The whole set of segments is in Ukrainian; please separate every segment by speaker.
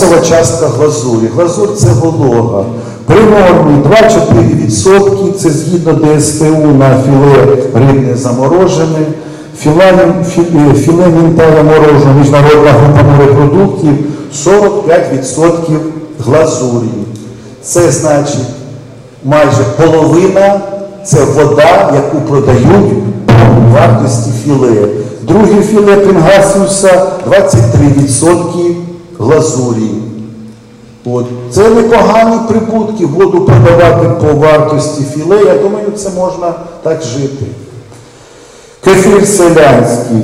Speaker 1: Масова частка глазурі. Глазур це волога. При нормі 2-4% це згідно ДСТУ на філе рибне заморожене. Філе, фі- е, філе мінтая морожене, міжнародна група морепродуктів 45% глазурі. Це значить майже половина це вода, яку продають по вартості філе. Друге філе Пінгасіуса 23% глазурі. От. Це непогані прибутки воду продавати по вартості філе. Я думаю, це можна так жити. Кефір селянський.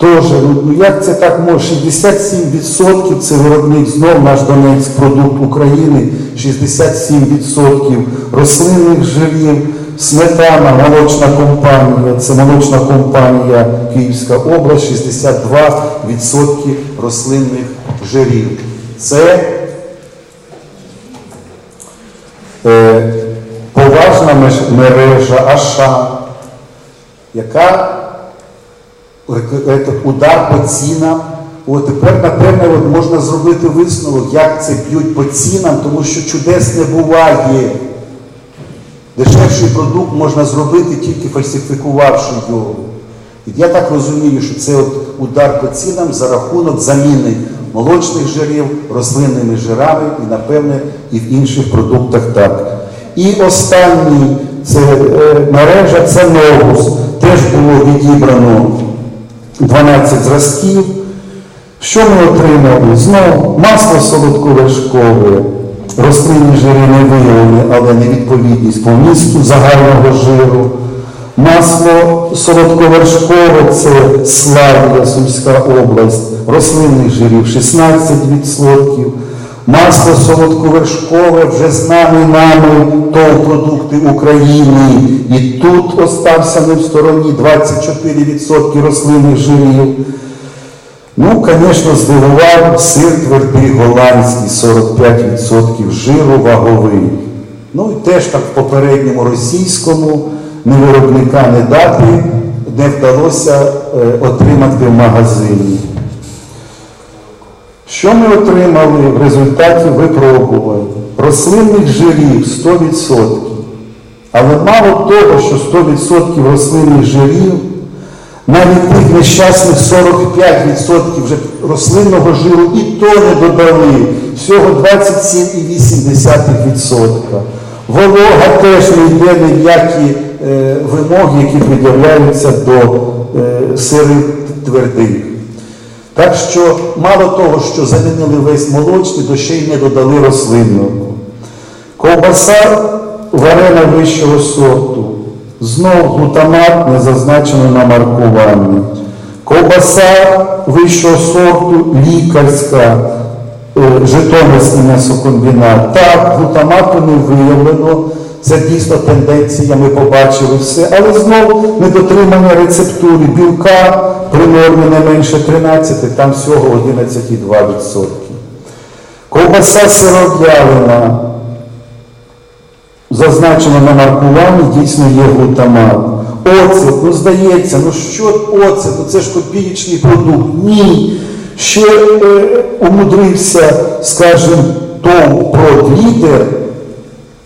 Speaker 1: Теж, ну як це так може? 67% це виробник знов наш Донецьк, продукт України, 67% рослинних жирів, сметана, молочна компанія, це молочна компанія Київська область, 62% рослинних жирів. Це е, поважна мережа Аша, яка удар по цінам. От тепер, напевне, от можна зробити висновок, як це б'ють по цінам, тому що чудес не буває. Дешевший продукт можна зробити тільки фальсифікувавши його. І я так розумію, що це от удар по цінам за рахунок заміни молочних жирів рослинними жирами і, напевне, і в інших продуктах так. І останній це е, мережа це Новус. Теж було відібрано 12 зразків. Що ми отримали? Знову масло солодковершкове, рослинні жири не виявлені, але невідповідність по місту загального жиру. Масло солодковершкове це Славія, Сумська область, рослинних жирів 16%. Масло солодковершкове вже знаний нами ТОВ продукти України. І тут остався не в стороні 24% рослинних жирів. Ну, звісно, здивував сир твердий голландський, 45% жиру ваговий. Ну і теж так в попередньому російському ні виробника, не дати не вдалося е, отримати в магазині. Що ми отримали в результаті випробувань? Рослинних жирів 100%. Але мало того, що 100% рослинних жирів, навіть тих нещасних 45% вже рослинного жиру і то не додали. Всього 27,8%. Волога теж не йде ні в е, вимоги, які пред'являються до е, сирих твердих. Так що мало того, що замінили весь молочний, то ще й не додали рослинного. Ковбаса варена вищого сорту. Знов глутамат не зазначено на маркуванні. Ковбаса вищого сорту лікарська, е, Житомирський м'ясокомбінат. Так, глутамату не виявлено. Це дійсно тенденція, ми побачили все, але знову недотримання рецептури білка при нормі не менше 13, там всього 11,2%. Ковбаса сиров'ялина, зазначено на маркуванні, дійсно є глутамат. Оцет, ну здається, ну що оцет, ну це ж копієчний продукт. Ні. Ще е, умудрився, скажімо, ТОВ Продлідер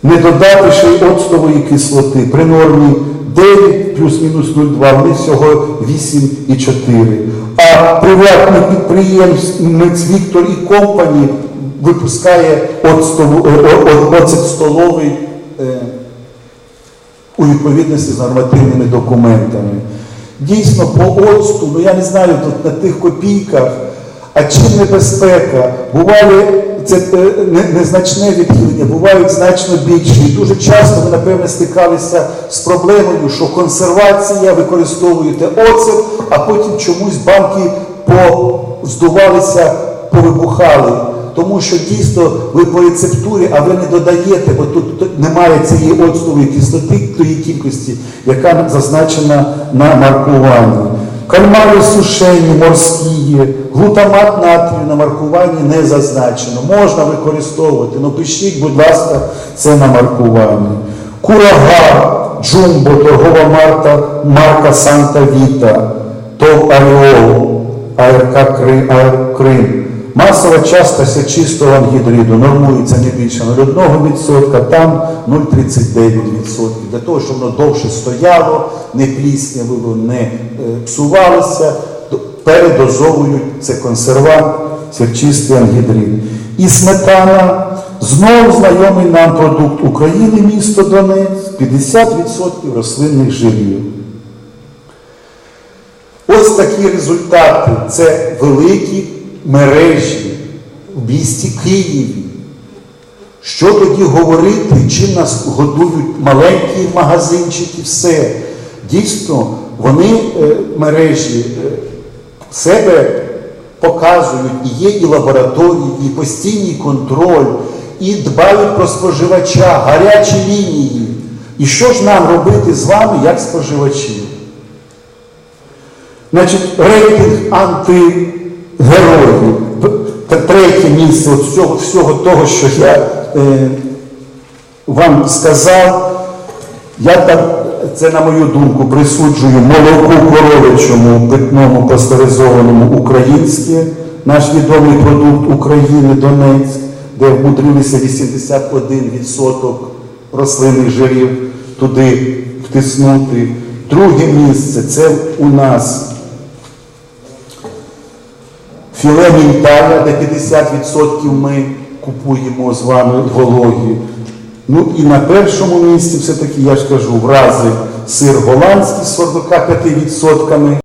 Speaker 1: не додати ще й оцтової кислоти. При нормі 9 плюс-мінус 0,2, вони всього 8,4. А приватний підприємець Віктор і Компані випускає е, оцет столовий у відповідності з нормативними документами. Дійсно, по оцту, ну я не знаю тут на тих копійках, а чим небезпека? Буває це е, незначне відхилення, бувають значно більші. І дуже часто ви, напевне, стикалися з проблемою, що консервація, використовуєте оцет, а потім чомусь банки поздувалися, повибухали. Тому що дійсно ви по рецептурі, а ви не додаєте, бо тут немає цієї оцтової кислоти тої кількості, яка зазначена на маркуванні. Кальмари сушені, морські, глутамат натрію на маркуванні не зазначено. Можна використовувати, але пишіть, будь ласка, це на маркуванні. Курага, джумбо, торгова марка, марка Санта Віта, ТОВ Аріол, АРК Крим. Масова частость чистого ангідриду нормується не більше 0,1%, там 0,39%. Для того, щоб воно довше стояло, не пліснявило, не е, псувалося, передозовують це консервант, сірчистий ангідрид. І сметана, знову знайомий нам продукт України, місто Донець, 50% рослинних жирів. Ось такі результати. Це великі мережі в місті Києві. Що тоді говорити, чим нас годують маленькі магазинчики, все. Дійсно, вони е, мережі е, себе показують, і є і лабораторії, і постійний контроль, і дбають про споживача, гарячі лінії. І що ж нам робити з вами, як споживачі? Значить, рейтинг антигероїв. Та Третє місце всього, всього того, що я е, вам сказав. Я так, це на мою думку, присуджую молоку коровичому, питному пастеризованому українське, наш відомий продукт України Донець, де вмудрилися 81% рослинних жирів туди втиснути. Друге місце це у нас Філе де 50% ми купуємо з вами вологі. Ну і на першому місці все-таки, я ж кажу, врази сир голландський з 45%.